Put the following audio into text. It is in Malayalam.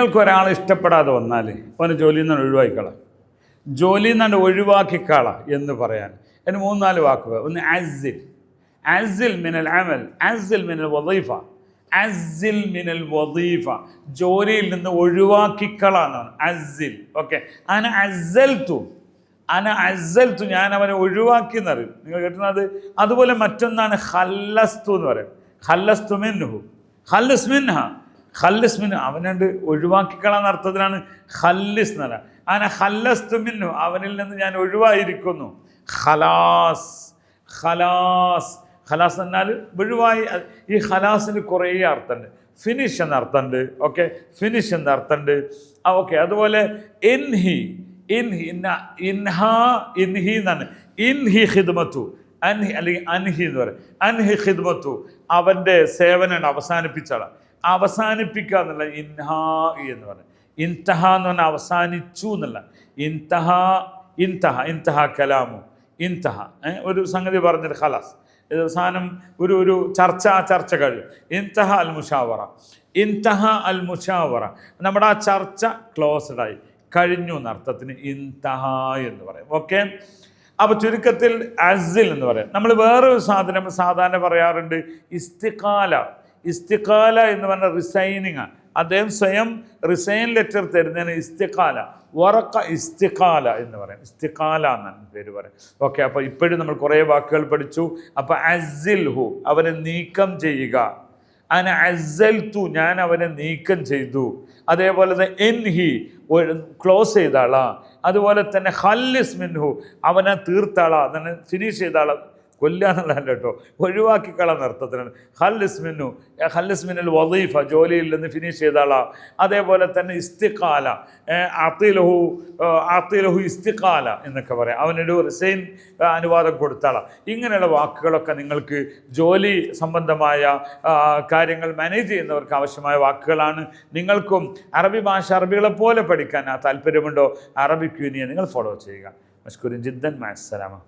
നിങ്ങൾക്ക് ഒരാളെ ഇഷ്ടപ്പെടാതെ വന്നാൽ അവന് ജോലിയിൽ നിന്ന് ഒഴിവാക്കിക്കളാം ജോലിയിൽ നിന്ന് ഒഴിവാക്കിക്കള എന്ന് പറയാൻ. അതിന് മൂന്നാൽ വാക്കുകൾ ഒന്ന് ആസിൽ ആസിൽ മിനൽ അമൽ. ആസിൽ മിനൽ വദീഫ. അസിൽ മിനൽ വദീഫ. ജോലിയിൽ നിന്ന് ഒഴിവാക്കിക്കള എന്നാണ്. അസിൽ. ഓക്കെ. അന അസൽ തു അന അസൽ തു ഞാൻ അവനെ ഒഴിവാക്കി എന്നറിയും. നിങ്ങൾ കേട്ടുന്നത് അതുപോലെ മറ്റൊന്നാണ് ഹല്ലസ്തു എന്ന് പറയും. ഹല്ലസ്തു മിൻഹു. ഹല്ലസ് മിൻഹ. ഹല്ലിസ് മിൻ അവനുണ്ട് ഒഴിവാക്കിക്കളാന്ന അർത്ഥത്തിലാണ് ഹല്ലിസ് എന്ന് പറയുക അന ഹല്ലസ്തു മിന്നു അവനിൽ നിന്ന് ഞാൻ ഒഴിവായിരിക്കുന്നു. ഖലാസ് ഖലാസ്. ഖലാസ് എന്നാൽ ഒഴിവായി ഈ ഖലാസിന് കുറേ അർത്ഥമുണ്ട്. ഫിനിഷ് എന്ന അർത്ഥമുണ്ട് ഓക്കെ? ഫിനിഷ് എന്ന അർത്ഥമുണ്ട്. ആ ഓക്കെ അതുപോലെ ഇൻഹി ഇൻഹി ഇൻഹാ ഇൻഹി എന്നാണ് ഇൻഹി ഹിദ്മത്തു അൻഹി അല്ലെങ്കിൽ അൻഹി എന്ന് പറയും. അൻഹി ഹിദ്മത്തു അവന്റെ സേവനം അവസാനിപ്പിച്ചാളാണ് അവസാനിപ്പിക്കുക എന്നുള്ള ഇൻഹാ എന്ന് പറയും. ഇൻതഹ എന്ന് പറഞ്ഞാൽ അവസാനിച്ചു എന്നുള്ള. ഇൻതഹ ഇൻതഹ ഇൻതഹ കലാമു ഇൻതഹ. ഒരു സംഗതി പറഞ്ഞിട്ട് ഖലാസ്. അവസാനം ഒരു ഒരു ചർച്ച ആ ചർച്ച കഴിയും ഇൻതഹ അൽ മുഷാവറ ഇൻതഹ അൽ മുഷാവറ നമ്മുടെ ആ ചർച്ച ക്ലോസ്ഡ് ആയി. കഴിഞ്ഞു എന്ന അർത്ഥത്തിന് ഇൻതഹ എന്ന് പറയും. ഓക്കെ? അപ്പോൾ ചുരുക്കത്തിൽ അസിൽ എന്ന് പറയും. നമ്മൾ വേറൊരു സാധനം സാധാരണ പറയാറുണ്ട് ഇസ്തിഖാല. ഇസ്തിഖാല എന്ന് പറഞ്ഞ റിസൈനിങ് അദ്ദേഹം സ്വയം റിസൈൻ ലെറ്റർ തരുന്നതിന് ഇസ്തിഖാല. വറക്ക ഇസ്തിഖാല എന്ന് പറയും. ഇസ്തിഖാല എന്നാണ് പേര് പറയും. ഓക്കെ അപ്പോൾ ഇപ്പോഴും നമ്മൾ കുറേ വാക്കുകൾ പഠിച്ചു. അപ്പോൾ അസിൽ ഹു അവനെ നീക്കം ചെയ്യുക. അന അസൽ തു ഞാൻ അവനെ നീക്കം ചെയ്തു. അതേപോലെ തന്നെ എൻ ഹി ക്ലോസ് ചെയ്താളാ അതുപോലെ തന്നെ ഹല്ലിസ് മിൻഹു അവനെ തീർത്താളാ തന്നെ ഫിനിഷ് ചെയ്താളാ കൊല്ലുക കേട്ടോ. കേട്ടോ ഒഴിവാക്കിക്കളന്ന അർത്ഥത്തിനാണ് ഹല്ലിസ്മിനു ഹല്ലിസ്മിനിൽ വദീഫ ജോലിയിൽ നിന്ന് ഫിനിഷ് ചെയ്താളാ. അതേപോലെ തന്നെ ഇസ്തിഖാല അത്തിലഹു അത്തിലഹു ഇസ്തിഖാല എന്നൊക്കെ പറയാം. അവനൊരു റിസൈൻ അനുവാദം കൊടുത്താളാ. ഇങ്ങനെയുള്ള വാക്കുകളൊക്കെ നിങ്ങൾക്ക് ജോലി സംബന്ധമായ കാര്യങ്ങൾ മാനേജ് ചെയ്യുന്നവർക്ക് ആവശ്യമായ വാക്കുകളാണ്. നിങ്ങൾക്കും അറബി ഭാഷ അറബികളെ പോലെ പഠിക്കാൻ ആ താല്പര്യമുണ്ടോ? അറബിക് യൂണിയൻ നിങ്ങൾ ഫോളോ ചെയ്യുക. മസ്കുരിൻ ജിദ്ദൻ മാസ്സലാമ